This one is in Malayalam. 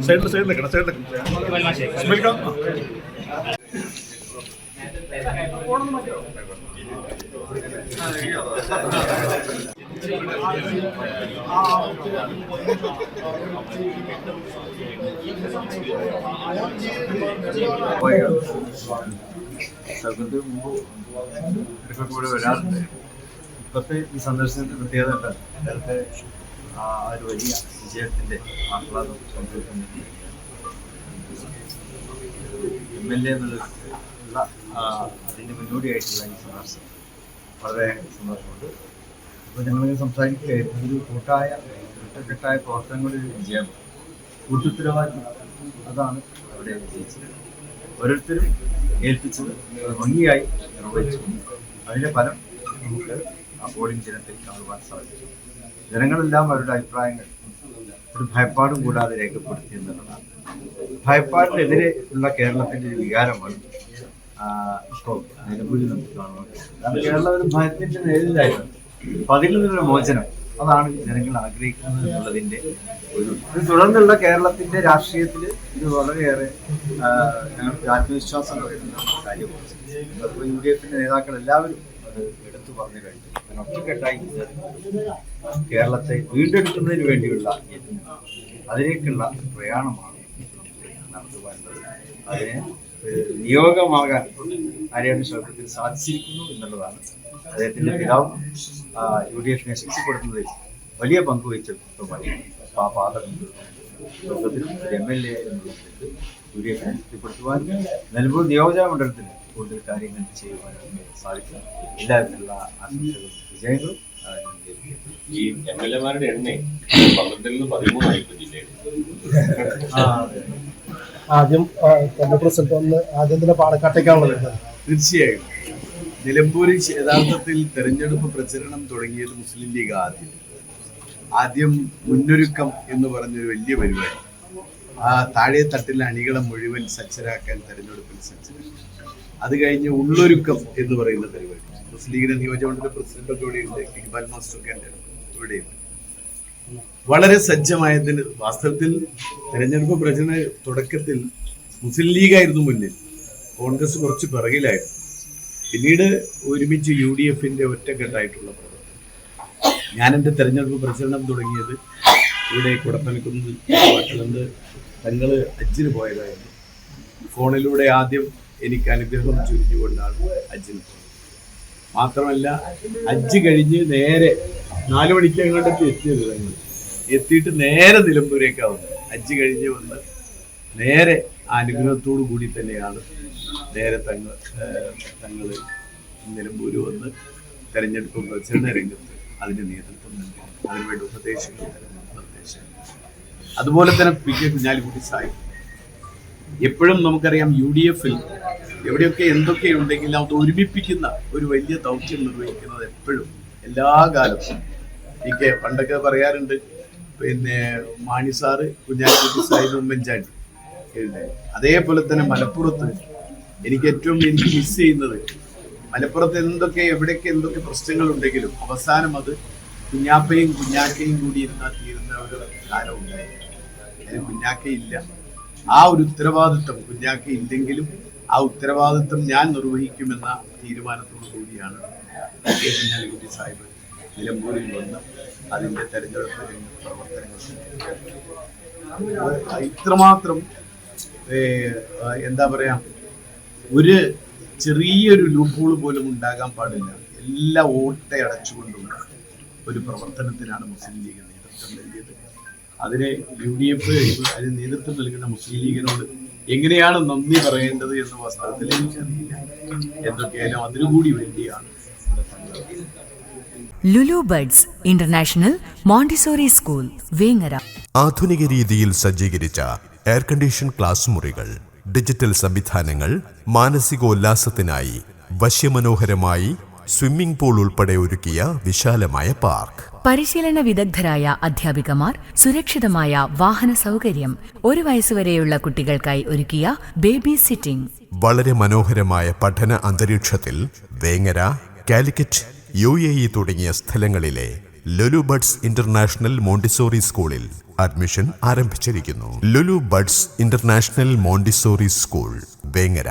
സൈഡിൽ സൈഡിൽ നിൽക്കണം സൈഡിൽ നിൽക്കണം. സർക്കാരിന്റെ മുമ്പ് ഇടയ്ക്കൊക്കെ ഇവിടെ വരാറുണ്ട് ഇപ്പോഴത്തെ ഈ സന്ദർശനത്തിന്റെ പ്രത്യേകത എന്താ? ആ ഒരു വലിയ വിജയത്തിന്റെ ആഹ്ലാദം പങ്കുവെക്കുന്നത് എം എൽ എ എന്നുള്ള ആ, അതിന്റെ മുന്നോടിയായിട്ടുള്ള ഈ സന്ദർശനം. വളരെ സന്തോഷമുണ്ട്. അപ്പോൾ ഞങ്ങളിങ്ങനെ സംസാരിക്കുകയായിരുന്നു ഒരു കൂട്ടായ ഒറ്റക്കെട്ടായ പ്രവർത്തനങ്ങളുടെ ഒരു വിജയം. കൂട്ടുത്തരവാദിത്തം അതാണ് അവിടെ വിജയിച്ചത് ഓരോരുത്തരും ഏൽപ്പിച്ചത് ഭംഗിയായി നിർവഹിച്ചു. അതിന്റെ ഫലം നമുക്ക് പോളിംഗ് ദിനത്തിൽ കാണുവാൻ സാധിച്ചു. ജനങ്ങളെല്ലാം അവരുടെ അഭിപ്രായങ്ങൾ ഒരു ഭയപ്പാടും കൂടാതെ രേഖപ്പെടുത്തി എന്നുള്ളതാണ്. ഭയപ്പാടിനെതിരെ ഉള്ള കേരളത്തിന്റെ ഒരു വികാരമാണ് ഇപ്പോൾ നിലമ്പൂരിൽ നമുക്ക് കാണുവാൻ. കാരണം കേരളം ഒരു ഭയത്തിന്റെ നേരിലായിരുന്നു. അപ്പൊ അതിൽ നിന്നൊരു മോചനം അതാണ് ജനങ്ങൾ ആഗ്രഹിക്കുന്നത് എന്നുള്ളതിന്റെ ഒരു തുടർന്നുള്ള കേരളത്തിന്റെ രാഷ്ട്രീയത്തിൽ ഇത് വളരെയേറെ ഞങ്ങൾക്ക് ആത്മവിശ്വാസം കാര്യമാണ്. യു ഡി എഫിന്റെ നേതാക്കൾ എല്ലാവരും അത് എടുത്തു പറഞ്ഞു കഴിഞ്ഞു. ഒറ്റക്കെട്ടായി കേരളത്തെ വീണ്ടെടുക്കുന്നതിന് വേണ്ടിയുള്ള അതിലേക്കുള്ള പ്രയാണമാണ് നടത്തുവാനുള്ളത്. അതിന് നിയോഗമാകാൻ ആര്യാടൻ ശൗക്കത്തിൽ സാധിച്ചിരിക്കുന്നു എന്നുള്ളതാണ് അദ്ദേഹത്തിന്റെ പിതാവ് യു ഡി എഫിനെ ശക്തിപ്പെടുത്തുന്നതിൽ വലിയ പങ്ക് വഹിച്ചതുമായി ആ പാത ലോകത്തിലും ഒരു എം എൽ എ എന്നുള്ള യു ഡി എഫിനെ ശക്തിപ്പെടുത്തുവാൻ നിലമ്പൂർ നിയോജക മണ്ഡലത്തിൽ കൂടുതൽ കാര്യങ്ങൾ ചെയ്യുവാനും സാധിക്കും. എല്ലാവിധത്തിലുള്ള ആശംസകളും വിജയങ്ങളും. ഈ എം എൽ എമാരുടെ എണ്ണേ പന്ത്രണ്ടിൽ നിന്ന് പതിമൂന്നായി. ആദ്യം പ്രസിഡന്റ് ഒന്ന് ആദ്യം തന്നെ പാലക്കാട്ടേക്കാണല്ലോ വരുന്നത് തീർച്ചയായും. നിലമ്പൂരിൽ യഥാർത്ഥത്തിൽ തെരഞ്ഞെടുപ്പ് പ്രചരണം തുടങ്ങിയത് മുസ്ലിം ലീഗ് ആദ്യം. ആദ്യം മുന്നൊരുക്കം എന്ന് പറഞ്ഞൊരു വലിയ പരിപാടി. ആ താഴെ തട്ടിലെ അണികളെ മുഴുവൻ സജ്ജരാക്കാൻ തെരഞ്ഞെടുപ്പിൽ സജ്ജരാക്കി. അത് കഴിഞ്ഞ് ഉള്ളൊരുക്കം എന്ന് പറയുന്ന പരിപാടി. മുസ്ലിം ലീഗിന്റെ നിയോജകമണ്ഡല പ്രസിഡന്റൊക്കെ ഇവിടെയുണ്ട്. ഇക്ബാൽ മാസ്റ്റർ ഒക്കെ ഉണ്ട്. ഇവിടെയുണ്ട്. വളരെ സജ്ജമായതിന് വാസ്തവത്തിൽ തെരഞ്ഞെടുപ്പ് പ്രചരണ തുടക്കത്തിൽ മുസ്ലിം ലീഗ് ആയിരുന്നു മുന്നിൽ. കോൺഗ്രസ് കുറച്ച് പിറകിലായിരുന്നു. പിന്നീട് ഒരുമിച്ച് യു ഡി എഫിന്റെ ഒറ്റക്കെട്ടായിട്ടുള്ള പ്രവർത്തനം. ഞാൻ എന്റെ തെരഞ്ഞെടുപ്പ് പ്രചരണം തുടങ്ങിയത് ഇവിടെ കുടപ്പനക്കുന്ന് തങ്ങൾ ഹജ്ജിന് പോയതായിരുന്നു. ഫോണിലൂടെ ആദ്യം എനിക്ക് അനുഗ്രഹം ചുരിഞ്ഞുകൊണ്ടാണ് അജിന്. മാത്രമല്ല ഹജ്ജ് കഴിഞ്ഞ് നേരെ നാലു മണിക്ക് അങ്ങോട്ടൊക്കെ എത്തിയത് ഞങ്ങൾ എത്തിയിട്ട് നേരെ നിലമ്പൂരേക്കാണ് ഹജ്ജ് കഴിഞ്ഞ് വന്ന് നേരെ അനുഗ്രഹത്തോടു കൂടി തന്നെയാണ് നേരെ തങ്ങൾ തങ്ങൾ നിലമ്പൂര് വന്ന് തെരഞ്ഞെടുപ്പ് പ്രചരണ രംഗത്ത് അതിന്റെ നേതൃത്വം നൽകി. അതിനുവേണ്ടി ഉപദേശങ്ങൾ നിർദ്ദേശങ്ങൾ. അതുപോലെ തന്നെ പി കെ കുഞ്ഞാലിക്കുട്ടി സാഹിബ്. എപ്പോഴും നമുക്കറിയാം യു ഡി എഫിൽ എവിടെയൊക്കെ എന്തൊക്കെ ഉണ്ടെങ്കിലും അത് ഒരുമിപ്പിക്കുന്ന ഒരു വലിയ ദൗത്യം നിർവഹിക്കുന്നത് എപ്പോഴും എല്ലാ കാലത്തും. എനിക്ക് പണ്ടൊക്കെ പറയാറുണ്ട് പിന്നെ മാണി സാറ് കുഞ്ഞാലിക്കുട്ടി സാഹിബ് ഉമ്മൻചാണ്ടി. അതേപോലെ തന്നെ മലപ്പുറത്ത് എനിക്ക് ഏറ്റവും എനിക്ക് മിസ് ചെയ്യുന്നത് മലപ്പുറത്ത് എന്തൊക്കെ എവിടെയൊക്കെ എന്തൊക്കെ പ്രശ്നങ്ങൾ ഉണ്ടെങ്കിലും അവസാനം അത് കുഞ്ഞാപ്പയും കുഞ്ഞാക്കയും കൂടി ഇരുന്നാൽ തീരുന്ന ഒരു കാലം ഉണ്ടായി. അതിന് കുഞ്ഞാക്കയില്ല. ആ ഒരു ഉത്തരവാദിത്വം കുഞ്ഞാക്ക ഇല്ലെങ്കിലും ആ ഉത്തരവാദിത്വം ഞാൻ നിർവഹിക്കുമെന്ന തീരുമാനത്തോടു കൂടിയാണ് കെ കുഞ്ഞാലിക്കുട്ടി സാഹിബ് നിലമ്പൂരിൽ വന്ന് അതിന്റെ തെരഞ്ഞെടുപ്പ് പ്രവർത്തനങ്ങൾ ഇത്രമാത്രം എന്താ പറയാ ഒരു ചെറിയൊരു ലൂപ്പോൾ പോലും ഉണ്ടാകാൻ പാടില്ല. എല്ലാ ഓട്ടയടച്ചുകൊണ്ടുള്ള ഒരു പ്രവർത്തനത്തിനാണ് മുസ്ലിം ലീഗ് നേതൃത്വം നൽകിയത്. അതിന് യു ഡി എഫ് അതിന് നേതൃത്വം നൽകുന്ന മുസ്ലിം ലീഗിനോട് എങ്ങനെയാണ് നന്ദി പറയേണ്ടത് എന്ന വസ്ത്രത്തിൽ എനിക്കറിയില്ല. എന്തൊക്കെയായാലും അതിനുകൂടി വേണ്ടിയാണ് Lulu buds international Montessori school Vengara. ആധുനിക രീതിയിൽ സജ്ജീകരിച്ച എയർ കണ്ടീഷൻ ക്ലാസ് മുറികൾ ഡിജിറ്റൽ സംവിധാനങ്ങൾ മാനസികോല്ലാസത്തിനായി വശ്യമനോഹരമായി സ്വിമ്മിംഗ് പൂൾ ഉൾപ്പെടെ ഒരുക്കിയ വിശാലമായ പാർക്ക്. പരിശീലന വിദഗ്ധരായ അധ്യാപികമാർ സുരക്ഷിതമായ വാഹന സൗകര്യം ഒരു വയസ്സുവരെയുള്ള കുട്ടികൾക്കായി ഒരുക്കിയ ബേബി സിറ്റിംഗ്. വളരെ മനോഹരമായ പഠന അന്തരീക്ഷത്തിൽ Vengara Calicut U A E തുടങ്ങിയ സ്ഥലങ്ങളിലെ ലുലു ബഡ്സ് ഇന്റർനാഷണൽ മോണ്ടിസോറി സ്കൂളിൽ അഡ്മിഷൻ ആരംഭിച്ചിരിക്കുന്നു. Lulu buds international Montessori school Vengara.